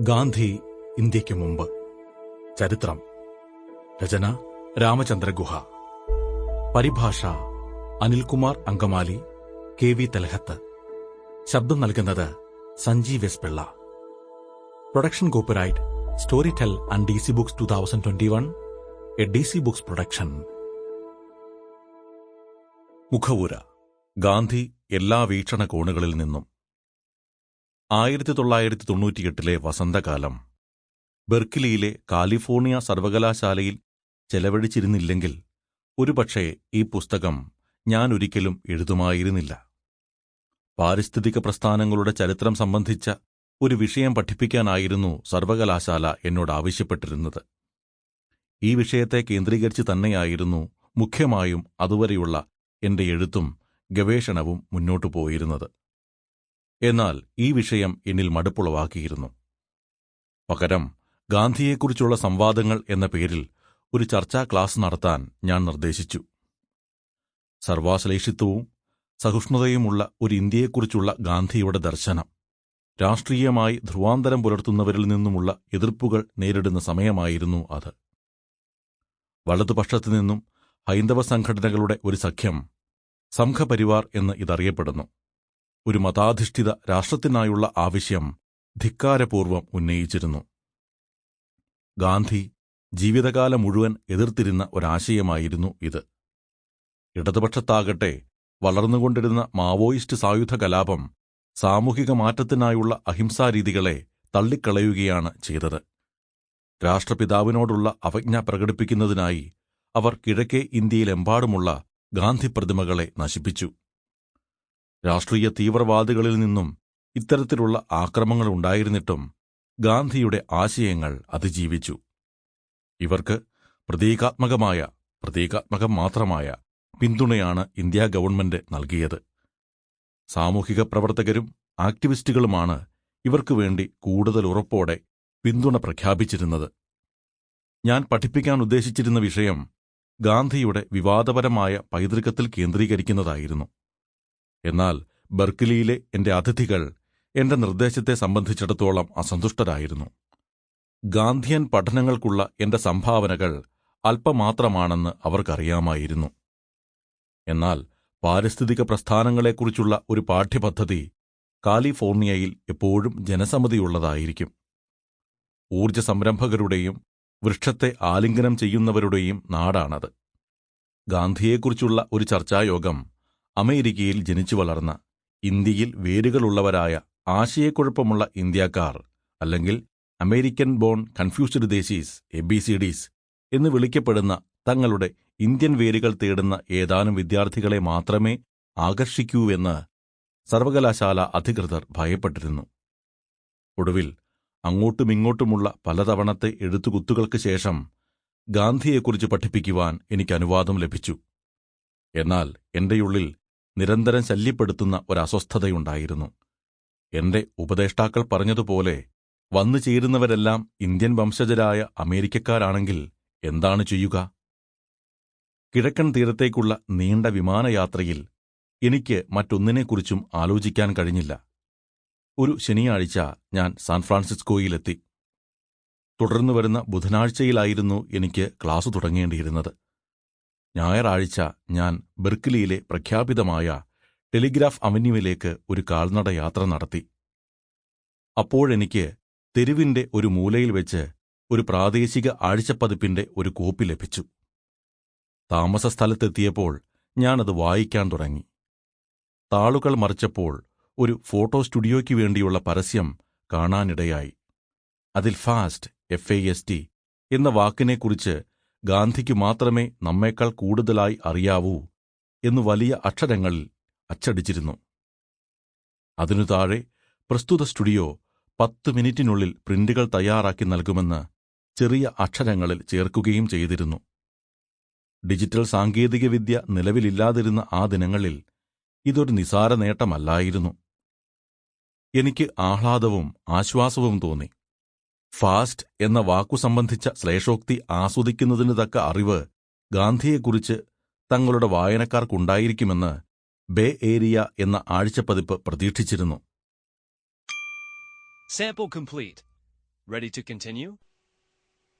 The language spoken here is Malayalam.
ഗാന്ധി ഇന്ത്യയ്ക്ക് മുമ്പ്. ചരിത്രം. രചന രാമചന്ദ്ര ഗുഹ. പരിഭാഷ അനിൽകുമാർ അങ്കമാലി കെ വി തലഹത്ത്. ശബ്ദം നൽകുന്നത് Sanjeev S Pillai. Production copyright Storytel and D C books two thousand twenty one a D C books production. മുഖവുര. Gandhi എല്ലാ വീക്ഷണ കോണുകളിൽ നിന്നും ആയിരത്തി തൊള്ളായിരത്തി തൊണ്ണൂറ്റിയെട്ടിലെ വസന്തകാലം ബെർക്കിലിയിലെ കാലിഫോർണിയ സർവകലാശാലയിൽ ചെലവഴിച്ചിരുന്നില്ലെങ്കിൽ ഒരുപക്ഷേ ഈ പുസ്തകം ഞാൻ ഒരിക്കലും എഴുതുമായിരുന്നില്ല. പാരിസ്ഥിതിക പ്രസ്ഥാനങ്ങളുടെ ചരിത്രം സംബന്ധിച്ച ഒരു വിഷയം പഠിപ്പിക്കാനായിരുന്നു സർവകലാശാല എന്നോട് ആവശ്യപ്പെട്ടിരുന്നത്. ഈ വിഷയത്തെ കേന്ദ്രീകരിച്ച് തന്നെയായിരുന്നു മുഖ്യമായും അതുവരെയുള്ള എന്റെ എഴുത്തും ഗവേഷണവും മുന്നോട്ടു പോയിരുന്നത്. എന്നാൽ ഈ വിഷയം എന്നിൽ മടുപ്പുളവാക്കിയിരുന്നു. പകരം ഗാന്ധിയെക്കുറിച്ചുള്ള സംവാദങ്ങൾ എന്ന പേരിൽ ഒരു ചർച്ചാ ക്ലാസ് നടത്താൻ ഞാൻ നിർദ്ദേശിച്ചു. സർവാശ്ലേഷിത്വവും സഹിഷ്ണുതയുമുള്ള ഒരു ഇന്ത്യയെക്കുറിച്ചുള്ള ഗാന്ധിയുടെ ദർശനം രാഷ്ട്രീയമായി ധ്രുവാന്തരം പുലർത്തുന്നവരിൽ നിന്നുമുള്ള എതിർപ്പുകൾ നേരിടുന്ന സമയമായിരുന്നു അത്. വലതുപക്ഷത്തു നിന്നും ഹൈന്ദവ സംഘടനകളുടെ ഒരു സഖ്യം സംഘപരിവാർ എന്ന് ഇതറിയപ്പെടുന്നു. ഒരു മതാധിഷ്ഠിത രാഷ്ട്രത്തിനായുള്ള ആവശ്യം ധിക്കാരപൂർവം ഉന്നയിച്ചിരുന്നു. ഗാന്ധി ജീവിതകാലം മുഴുവൻ എതിർത്തിരുന്ന ഒരാശയമായിരുന്നു ഇത്. ഇടതുപക്ഷത്താകട്ടെ വളർന്നുകൊണ്ടിരുന്ന മാവോയിസ്റ്റ് സായുധ കലാപം സാമൂഹിക മാറ്റത്തിനായുള്ള അഹിംസാരീതികളെ തള്ളിക്കളയുകയാണ് ചെയ്തത്. രാഷ്ട്രപിതാവിനോടുള്ള അവജ്ഞ പ്രകടിപ്പിക്കുന്നതിനായി അവർ കിഴക്കേ ഇന്ത്യയിലെമ്പാടുമുള്ള ഗാന്ധി പ്രതിമകളെ നശിപ്പിച്ചു. രാഷ്ട്രീയ തീവ്രവാദികളിൽ നിന്നും ഇത്തരത്തിലുള്ള ആക്രമങ്ങൾ ഉണ്ടായിരുന്നിട്ടും ഗാന്ധിയുടെ ആശയങ്ങൾ അതിജീവിച്ചു. ഇവർക്ക് പ്രതീകാത്മകമായ പ്രതീകാത്മകം മാത്രമായ പിന്തുണയാണ് ഇന്ത്യാ ഗവൺമെന്റ് നൽകിയത്. സാമൂഹിക പ്രവർത്തകരും ആക്ടിവിസ്റ്റുകളുമാണ് ഇവർക്കു വേണ്ടി കൂടുതൽ ഉറപ്പോടെ പിന്തുണ പ്രഖ്യാപിച്ചിരുന്നത്. ഞാൻ പഠിപ്പിക്കാൻ ഉദ്ദേശിച്ചിരുന്ന വിഷയം ഗാന്ധിയുടെ വിവാദപരമായ പൈതൃകത്തിൽ കേന്ദ്രീകരിക്കുന്നതായിരുന്നു. എന്നാൽ ബർക്കിലിയിലെ എന്റെ അതിഥികൾ എന്റെ നിർദ്ദേശത്തെ സംബന്ധിച്ചിടത്തോളം അസന്തുഷ്ടരായിരുന്നു. ഗാന്ധിയൻ പഠനങ്ങൾക്കുള്ള എന്റെ സംഭാവനകൾ അല്പമാത്രമാണെന്ന് അവർക്കറിയാമായിരുന്നു. എന്നാൽ പാരിസ്ഥിതിക പ്രസ്ഥാനങ്ങളെക്കുറിച്ചുള്ള ഒരു പാഠ്യപദ്ധതി കാലിഫോർണിയയിൽ എപ്പോഴും ജനസമ്മതിയുള്ളതായിരിക്കും. ഊർജ സംരംഭകരുടെയും വൃക്ഷത്തെ ആലിംഗനം ചെയ്യുന്നവരുടെയും നാടാണത്. ഗാന്ധിയെക്കുറിച്ചുള്ള ഒരു ചർച്ചായോഗം അമേരിക്കയിൽ ജനിച്ചു വളർന്ന ഇന്ത്യയിൽ വേരുകളുള്ളവരായ ആശയക്കുഴപ്പമുള്ള ഇന്ത്യക്കാർ അല്ലെങ്കിൽ American born confused desis A B C Ds എന്ന് വിളിക്കപ്പെടുന്ന തങ്ങളുടെ ഇന്ത്യൻ വേരുകൾ തേടുന്ന ഏതാനും വിദ്യാർത്ഥികളെ മാത്രമേ ആകർഷിക്കൂവെന്ന് സർവകലാശാല അധികൃതർ ഭയപ്പെട്ടിരുന്നു. ഒടുവിൽ അങ്ങോട്ടുമിങ്ങോട്ടുമുള്ള പലതവണത്തെ എഴുത്തുകുത്തുകൾക്ക് ശേഷം ഗാന്ധിയെക്കുറിച്ച് പഠിപ്പിക്കുവാൻ എനിക്ക് അനുവാദം ലഭിച്ചു. എന്നാൽ എന്റെയുള്ളിൽ നിരന്തരം ശല്യപ്പെടുത്തുന്ന ഒരസ്വസ്ഥതയുണ്ടായിരുന്നു. എന്റെ ഉപദേഷ്ടാക്കൾ പറഞ്ഞതുപോലെ വന്നു ചേരുന്നവരെല്ലാം ഇന്ത്യൻ വംശജരായ അമേരിക്കക്കാരാണെങ്കിൽ എന്താണ് ചെയ്യുക? കിഴക്കൻ തീരത്തേക്കുള്ള നീണ്ട വിമാനയാത്രയിൽ എനിക്ക് മറ്റൊന്നിനെക്കുറിച്ചും ആലോചിക്കാൻ കഴിഞ്ഞില്ല. ഒരു ശനിയാഴ്ച ഞാൻ സാൻ ഫ്രാൻസിസ്കോയിലെത്തി. തുടർന്നു വരുന്ന ബുധനാഴ്ചയിലായിരുന്നു എനിക്ക് ക്ലാസ് തുടങ്ങേണ്ടിയിരുന്നത്. ഞായറാഴ്ച ഞാൻ ബെർക്കിലിയിലെ പ്രഖ്യാപിതമായ ടെലിഗ്രാഫ് അവന്യൂവിലേക്ക് ഒരു കാൽനട യാത്ര നടത്തി അപ്പോഴെനിക്ക് തെരുവിന്റെ ഒരു മൂലയിൽ വെച്ച് ഒരു പ്രാദേശിക ആഴ്ചപ്പതിപ്പിന്റെ ഒരു കോപ്പി ലഭിച്ചു. താമസസ്ഥലത്തെത്തിയപ്പോൾ ഞാനത് വായിക്കാൻ തുടങ്ങി. താളുകൾ മറിച്ചപ്പോൾ ഒരു ഫോട്ടോ സ്റ്റുഡിയോയ്ക്ക് വേണ്ടിയുള്ള പരസ്യം കാണാനിടയായി. അതിൽ fast F A S T എന്ന വാക്കിനെക്കുറിച്ച് ഗാന്ധിക്ക് മാത്രമേ നമ്മേക്കാൾ കൂടുതലായി അറിയാവൂ എന്നു വലിയ അക്ഷരങ്ങളിൽ അച്ചടിച്ചിരുന്നു. അതിനു താഴെ പ്രസ്തുത സ്റ്റുഡിയോ പത്ത് മിനിറ്റിനുള്ളിൽ പ്രിന്റുകൾ തയ്യാറാക്കി നൽകുമെന്ന് ചെറിയ അക്ഷരങ്ങളിൽ ചേർക്കുകയും ചെയ്തിരുന്നു. ഡിജിറ്റൽ സാങ്കേതികവിദ്യ നിലവിലില്ലാതിരുന്ന ആ ദിനങ്ങളിൽ ഇതൊരു നിസാര നേട്ടമല്ലായിരുന്നു. എനിക്ക് ആഹ്ലാദവും ആശ്വാസവും തോന്നി. ഫാസ്റ്റ് എന്ന വാക്കു സംബന്ധിച്ച ശ്ലേഷോക്തി ആസ്വദിക്കുന്നതിന് തക്ക അറിവ് ഗാന്ധിയെക്കുറിച്ച് തങ്ങളുടെ വായനക്കാർക്കുണ്ടായിരിക്കുമെന്ന് ബേ ഏരിയ എന്ന ആഴ്ചപ്പതിപ്പ് പ്രതീക്ഷിച്ചിരുന്നു?